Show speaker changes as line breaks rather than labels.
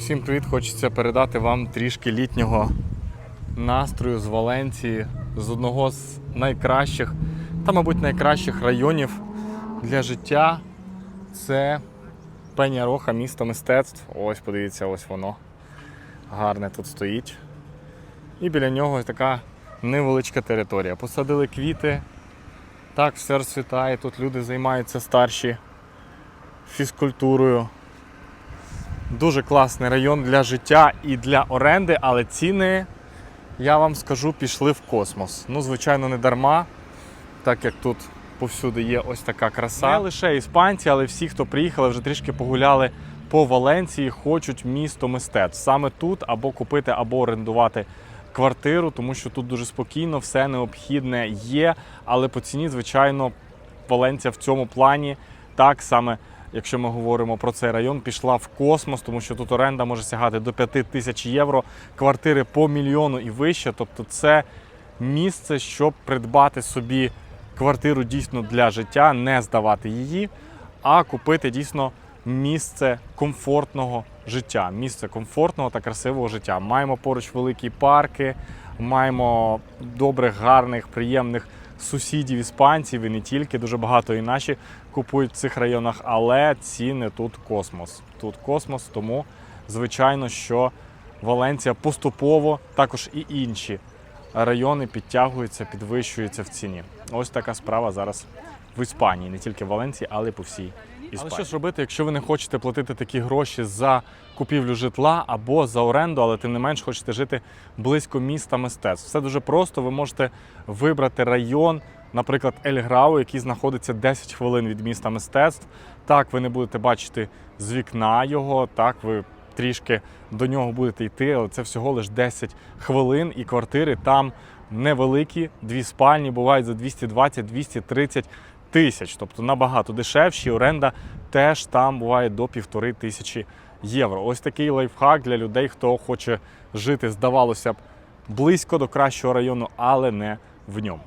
Усім привіт! Хочеться передати вам трішки літнього настрою з Валенції, з одного з найкращих, та, мабуть, найкращих районів для життя. Це Пеня Роха, місто мистецтв. Ось, подивіться, ось воно. Гарне тут стоїть. І біля нього така невеличка територія. Посадили квіти. Так, все розцвітає. Тут люди займаються старші фізкультурою. Дуже класний район для життя і для оренди, але ціни, я вам скажу, пішли в космос. Ну, звичайно, не дарма, так як тут повсюди є ось така краса. Не лише іспанці, але всі, хто приїхали, вже трішки погуляли по Валенції, хочуть місто мистецтв. Саме тут або купити, або орендувати квартиру, тому що тут дуже спокійно, все необхідне є. Але по ціні, звичайно, Валенція в цьому плані так саме якщо ми говоримо про цей район, пішла в космос, тому що тут оренда може сягати до 5 тисяч євро, квартири по мільйону і вище. Тобто, це місце, щоб придбати собі квартиру дійсно для життя, не здавати її, а купити дійсно місце комфортного життя, місце комфортного та красивого життя. Маємо поруч великі парки, маємо добрих, гарних, приємних сусідів іспанців і не тільки. Дуже багато і наші купують в цих районах, але ціни тут космос. Тут космос, тому звичайно, що Валенція поступово, також і інші райони підтягуються, підвищуються в ціні. Ось така справа зараз в Іспанії, не тільки в Валенції, але й по всій Іспанії. Але що ж робити, якщо ви не хочете платити такі гроші за купівлю житла або за оренду, але тим не менш хочете жити близько міста мистецтв? Все дуже просто. Ви можете вибрати район, наприклад, Ельграу, який знаходиться 10 хвилин від міста мистецтв. Так, ви не будете бачити з вікна його, так ви трішки до нього будете йти, але це всього лише 10 хвилин, і квартири там невеликі, дві спальні бувають за 220-230 тисяч, тобто набагато дешевші. Оренда теж там буває до півтори тисячі євро. Ось такий лайфхак для людей, хто хоче жити, здавалося б, близько до кращого району, але не в ньому.